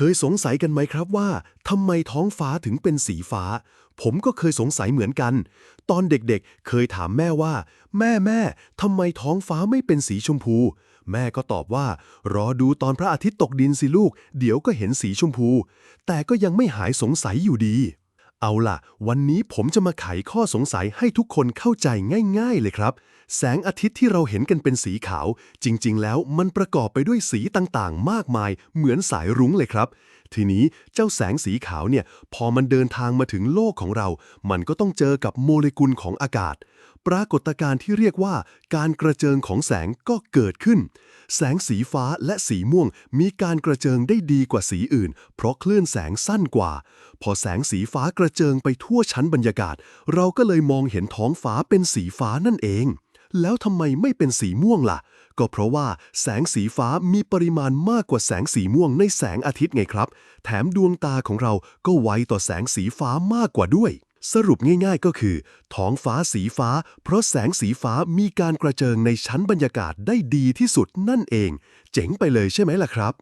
เคยสงสัยกันไหมครับว่าทำไมท้องฟ้าถึงเป็นสีฟ้า ผมก็เคยสงสัยเหมือนกัน ตอนเด็กๆ เคยถามแม่ว่า แม่แม่ทำไมท้องฟ้าไม่เป็นสีชมพู แม่ก็ตอบว่า รอดูตอนพระอาทิตย์ตกดินสิลูก เดี๋ยวก็เห็นสีชมพู แต่ก็ยังไม่หายสงสัยอยู่ดี เอาล่ะ วันนี้ผมจะมาไขข้อสงสัยให้ทุกคนเข้าใจง่าย ๆ เลยครับ แสงอาทิตย์ที่เราเห็นกันเป็นสีขาว จริง ๆ แล้วมันประกอบไปด้วยสีต่างๆ มากมาย เหมือนสายรุ้งเลยครับทีนี้เจ้าแสงสีขาวเนี่ยพอมันเดินทางมาถึงโลกของเรา มันก็ต้องเจอกับโมเลกุลของอากาศ ปรากฏการณ์ที่เรียกว่า การกระเจิงของแสงก็เกิดขึ้น แสงสีฟ้าและสีม่วงมีการกระเจิงได้ดีกว่าสีอื่น เพราะคลื่นแสงสั้นกว่า พอแสงสีฟ้ากระเจิงไปทั่วชั้นบรรยากาศ เราก็เลยมองเห็นท้องฟ้าเป็นสีฟ้านั่นเอง แล้วทำไมไม่เป็นสีม่วงล่ะ ก็เพราะว่าแสงสีฟ้ามีปริมาณมากกว่าแสงสีม่วงในแสงอาทิตย์ไงครับ แถมดวงตาของเราก็ไวต่อแสงสีฟ้ามากกว่าด้วย สรุปง่ายๆก็คือ ท้องฟ้าสีฟ้า เพราะแสงสีฟ้ามีการกระเจิงในชั้นบรรยากาศได้ดีที่สุดนั่นเอง เจ๋งไปเลยใช่ไหมล่ะครับ